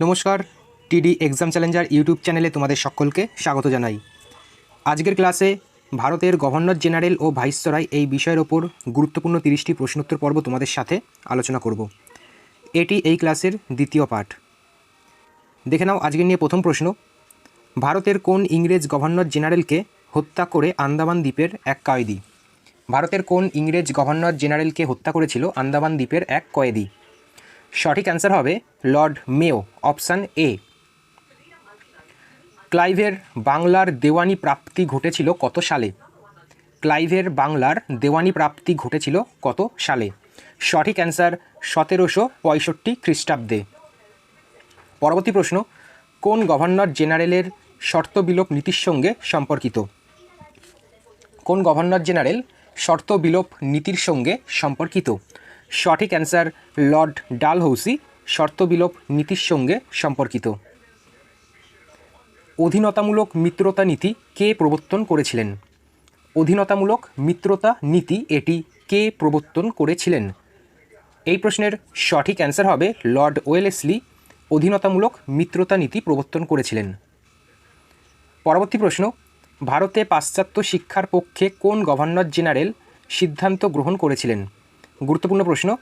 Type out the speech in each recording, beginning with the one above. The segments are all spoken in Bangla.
নমস্কার, টিডি এক্সাম চ্যালেঞ্জার ইউটিউব চ্যানেলে তোমাদের সকলকে স্বাগত জানাই। আজকের ক্লাসে ভারতের গভর্নর জেনারেল ও ভাইসরয় এই বিষয়ের ওপর গুরুত্বপূর্ণ তিরিশটি প্রশ্নোত্তর পর্ব তোমাদের সাথে আলোচনা করব। এটি এই ক্লাসের দ্বিতীয় পাঠ। দেখে নাও আজকে নিয়ে প্রথম প্রশ্ন। ভারতের কোন ইংরেজ গভর্নর জেনারেলকে হত্যা করে আন্দামান দ্বীপের এক কয়েদি? ভারতের কোন ইংরেজ গভর্নর জেনারেলকে হত্যা করেছিল আন্দামান দ্বীপের এক কয়েদি? সঠিক অ্যান্সার হবে লর্ড মেও, অপশান এ। ক্লাইভের বাংলার দেওয়ানি প্রাপ্তি ঘটেছিল কত সালে? ক্লাইভের বাংলার দেওয়ানি প্রাপ্তি ঘটেছিল কত সালে? সঠিক অ্যান্সার সতেরোশো পঁয়ষট্টি খ্রিস্টাব্দে। পরবর্তী প্রশ্ন, কোন গভর্নর জেনারেলের শর্ত বিলোপ নীতির সঙ্গে সম্পর্কিত? কোন গভর্নর জেনারেল শর্ত বিলোপ নীতির সঙ্গে সম্পর্কিত? সঠিক অ্যান্সার লর্ড ডালহৌসি, শর্ত বিলোপ নীতির সঙ্গে সম্পর্কিত। অধীনতামূলক মিত্রতা নীতি কে প্রবর্তন করেছিলেন? অধীনতামূলক মিত্রতা নীতি এটি কে প্রবর্তন করেছিলেন? এই প্রশ্নের সঠিক অ্যান্সার হবে লর্ড ওয়েলেসলি, অধীনতামূলক মিত্রতা নীতি প্রবর্তন করেছিলেন। পরবর্তী প্রশ্ন, ভারতে পাশ্চাত্য শিক্ষার পক্ষে কোন গভর্নর জেনারেল সিদ্ধান্ত গ্রহণ করেছিলেন? গুরুত্বপূর্ণ প্রশ্ন,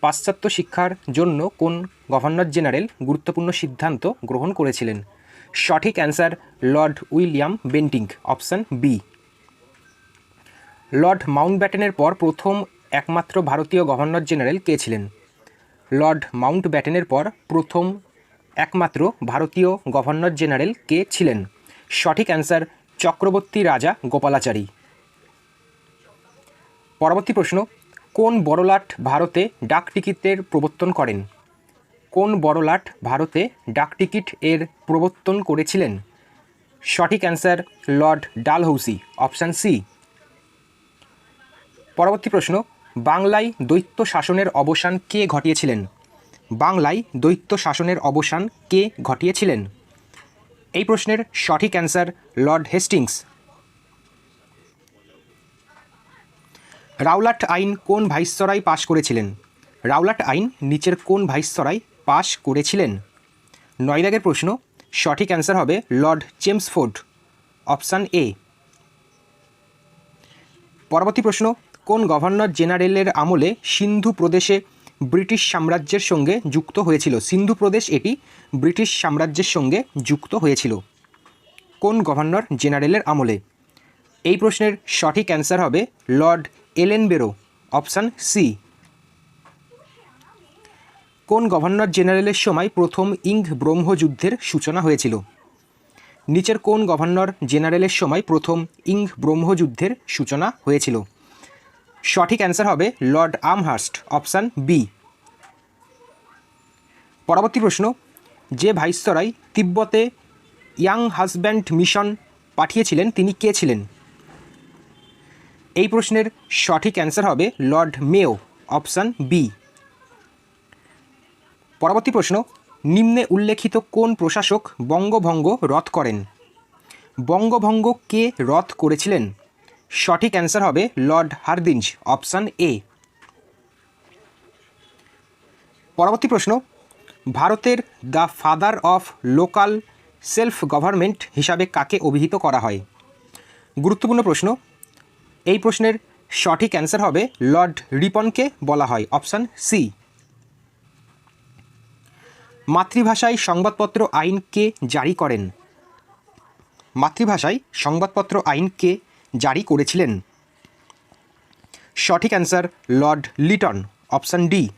পাশ্চাত্য শিক্ষার জন্য কোন গভর্নর জেনারেল গুরুত্বপূর্ণ সিদ্ধান্ত গ্রহণ করেছিলেন? সঠিক answer, Lord William Bentinck option B. Lord মাউন্টব্যাটেনের পর প্রথম একমাত্র ভারতীয় গভর্নর জেনারেল কে ছিলেন? লর্ড মাউন্ট ব্যাটেনের পর প্রথম একমাত্র ভারতীয় গভর্নর জেনারেল কে ছিলেন? সঠিক অ্যান্সার, চক্রবর্তী রাজা গোপালাচারী। পরবর্তী প্রশ্ন কোন বড়লাট ভারতে ডাক টিকিটের প্রবর্তন করেন? কোন বড়লাট ভারতে ডাক টিকিট এর প্রবর্তন করেছিলেন? সঠিক answer Lord Dalhousie, option C. পরবর্তী প্রশ্ন, বাংলায় দৈত্য শাসনের অবসান কে ঘটিয়েছিলেন? বাংলায় দৈত্য শাসনের অবসান কে ঘটিয়েছিলেন? এই প্রশ্নের সঠিক অ্যান্সার লর্ড হেস্টিংস রাওলাট আইন কোন ভাইসরয় পাশ করেছিলেন? রাওলাট আইন নিচের কোন ভাইসরয় পাশ করেছিলেন? নয় দাগের প্রশ্ন, সঠিক অ্যান্সার হবে লর্ড চেমসফোর্ড অপশান এ। পরবর্তী প্রশ্ন, কোন গভর্নর জেনারেলের আমলে সিন্ধু প্রদেশে ব্রিটিশ সাম্রাজ্যের সঙ্গে যুক্ত হয়েছিল? সিন্ধু প্রদেশ এটি ব্রিটিশ সাম্রাজ্যের সঙ্গে যুক্ত হয়েছিল। কোন গভর্নর জেনারেলের আমলে? এই প্রশ্নের সঠিক অ্যান্সার হবে লর্ড এলেনবেরো অপশান সি কোন গভর্নর জেনারেলের সময় প্রথম ইং ব্রহ্মযুদ্ধের সূচনা হয়েছিল? নিচের কোন গভর্নর জেনারেলের সময় প্রথম ইং ব্রহ্মযুদ্ধের সূচনা হয়েছিল? সঠিক অ্যান্সার হবে লর্ড আমহার্স্ট, অপশান বি পরবর্তী প্রশ্ন, যে ভাইসরয় তিব্বতে ইয়াং হাজব্যান্ড মিশন পাঠিয়েছিলেন, তিনি কে ছিলেন? এই প্রশ্নের সঠিক অ্যান্সার হবে লর্ড মেও, অপশান বি পরবর্তী প্রশ্ন, নিম্নে উল্লেখিত কোন প্রশাসক বঙ্গভঙ্গ রদ করেন? বঙ্গভঙ্গ কে রদ করেছিলেন? সঠিক অ্যান্সার হবে লর্ড হারদিঞ্জ অপশান এ পরবর্তী প্রশ্ন, ভারতের the father of local self government হিসাবে কাকে অভিহিত করা হয়? গুরুত্বপূর্ণ প্রশ্ন এই প্রশ্নের সঠিক অ্যান্সার হবে লর্ড রিপনকে বলা হয় অপশান সি মাতৃভাষায় সংবাদপত্র আইন কে জারি করেন? মাতৃভাষায় সংবাদপত্র আইন কে জারি করেছিলেন? সঠিক answer Lord Lytton, option D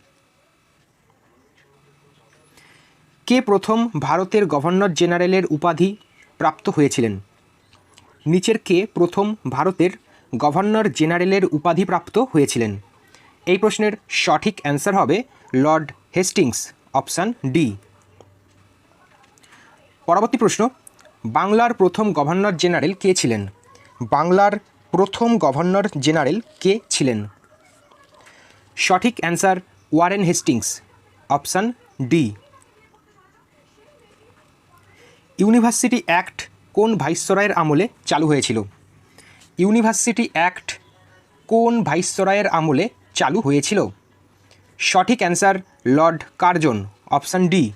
কে প্রথম ভারতের গভর্নর জেনারেলের উপাধি প্রাপ্ত হয়েছিলেন? নিচের কে প্রথম ভারতের গভর্নর জেনারেলের উপাধি প্রাপ্ত হয়েছিলেন। এই প্রশ্নের সঠিক অ্যান্সার হবে লর্ড হেস্টিংস, অপশান ডি। পরবর্তী প্রশ্ন, বাংলার প্রথম গভর্নর জেনারেল কে ছিলেন? বাংলার প্রথম গভর্নর জেনারেল কে ছিলেন? সঠিক answer Warren Hastings, option D. University act কোন ভাইসরয়ের আমলে চালু হয়েছিল? ইউনিভার্সিটি অ্যাক্ট কোন ভাইসরয়ের আমলে চালু হয়েছিল? সঠিক answer Lord Curzon, option D.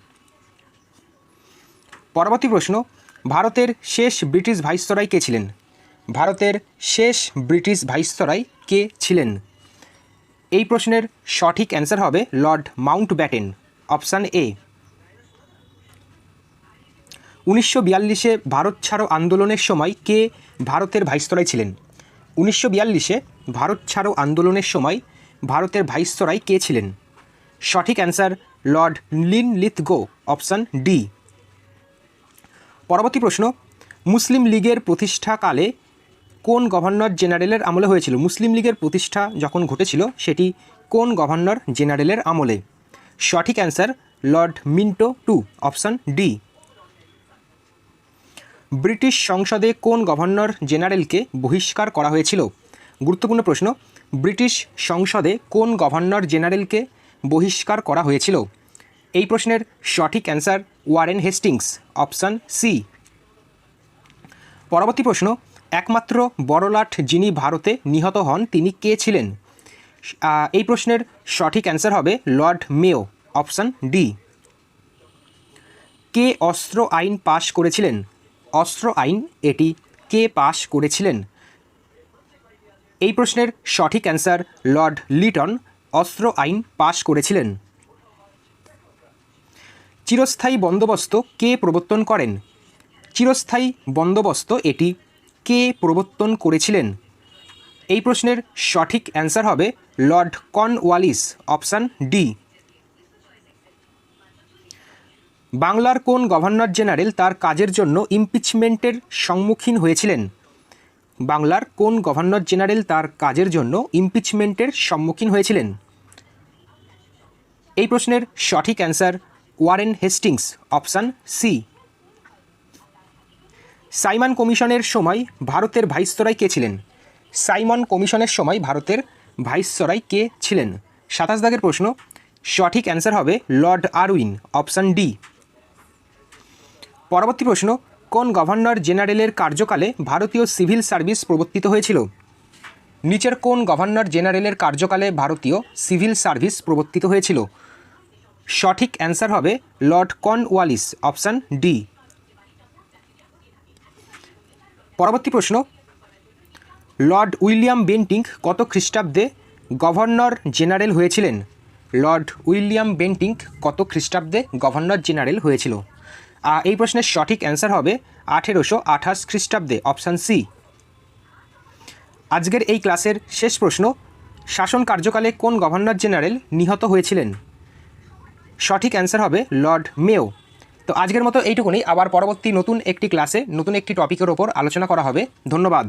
পরবর্তী প্রশ্ন, ভারতের শেষ ব্রিটিশ ভাইসরয় কে ছিলেন? ভারতের শেষ ব্রিটিশ ভাইসরয় কে ছিলেন? এই প্রশ্নের সঠিক অ্যান্সার হবে Lord Mountbatten option A. উনিশশো বিয়াল্লিশে ভারত ছাড়ো আন্দোলনের সময় কে ভারতের ভাইসরয় ছিলেন? উনিশশো বিয়াল্লিশে ভারত ছাড়ো আন্দোলনের সময় ভারতের ভাইসরয় কে ছিলেন? সঠিক answer Lord Linlithgow option D. পরবর্তী প্রশ্ন, মুসলিম লীগের প্রতিষ্ঠাকালে কোন গভর্নর জেনারেলের আমলে হয়েছিল? মুসলিম লীগের প্রতিষ্ঠা যখন ঘটেছিল, সেটি কোন গভর্নর জেনারেলের আমলে? সঠিক answer Lord Minto two, option D. British সংসদে কোন গভর্নর জেনারেলকে বহিষ্কার করা হয়েছিল? গুরুত্বপূর্ণ প্রশ্ন, ব্রিটিশ সংসদে কোন গভর্নর জেনারেলকে বহিষ্কার করা হয়েছিল? এই প্রশ্নের সঠিক answer Warren Hastings, option C. পরবর্তী প্রশ্ন, একমাত্র বড়লাট যিনি ভারতে নিহত হন, তিনি কে ছিলেন? এই প্রশ্নের সঠিক অ্যান্সার হবে লর্ড মেও অপশান ডি। কে অস্ত্র আইন পাশ করেছিলেন? অস্ত্র আইন এটি কে পাশ করেছিলেন? এই প্রশ্নের সঠিক অ্যান্সার লর্ড লিটন অস্ত্র আইন পাশ করেছিলেন। চিরস্থায়ী বন্দোবস্ত কে প্রবর্তন করেন? চিরস্থায়ী বন্দোবস্ত এটি কে প্রবর্তন করেছিলেন? এই প্রশ্নের সঠিক অ্যান্সার হবে লর্ড কর্নওয়ালিস, অপশান ডি। বাংলার কোন গভর্নর জেনারেল তার কাজের জন্য ইমপিচমেন্টের সম্মুখীন হয়েছিলেন? বাংলার কোন গভর্নর জেনারেল তার কাজের জন্য ইমপিচমেন্টের সম্মুখীন হয়েছিলেন? এই প্রশ্নের সঠিক answer Warren Hastings, option C. Simon কমিশনের সময় ভারতের ভাইসরয় কে ছিলেন? সাইমন কমিশনের সময় ভারতের ভাইসরয় কে ছিলেন? সাতাশ দাগের প্রশ্ন। সঠিক অ্যান্সার হবে লর্ড আরউইন, অপশান ডি। পরবর্তী প্রশ্ন, কোন গভর্নর জেনারেলের কার্যকালে ভারতীয় সিভিল সার্ভিস প্রবর্তিত হয়েছিল? নিচের কোন গভর্নর জেনারেলের কার্যকালে ভারতীয় সিভিল সার্ভিস প্রবর্তিত হয়েছিল? সঠিক অ্যান্সার হবে লর্ড কর্নওয়ালিস, অপশান ডি। পরবর্তী প্রশ্ন, লর্ড উইলিয়াম বেন্টিং কত খ্রিস্টাব্দে গভর্নর জেনারেল হয়েছিলেন? লর্ড উইলিয়াম বেন্টিং কত খ্রিস্টাব্দে গভর্নর জেনারেল হয়েছিল? এই প্রশ্নের সঠিক অ্যান্সার হবে আঠেরোশো আঠাশ খ্রিস্টাব্দে, অপশান সি। আজকের এই ক্লাসের শেষ প্রশ্ন, শাসন কার্যকালে কোন গভর্নর জেনারেল নিহত হয়েছিলেন? সঠিক অ্যান্সার হবে লর্ড মেও। তো আজকের মতো এইটুকুনি, আবার পরবর্তী নতুন একটি ক্লাসে নতুন একটি টপিকের ওপর আলোচনা করা হবে। ধন্যবাদ।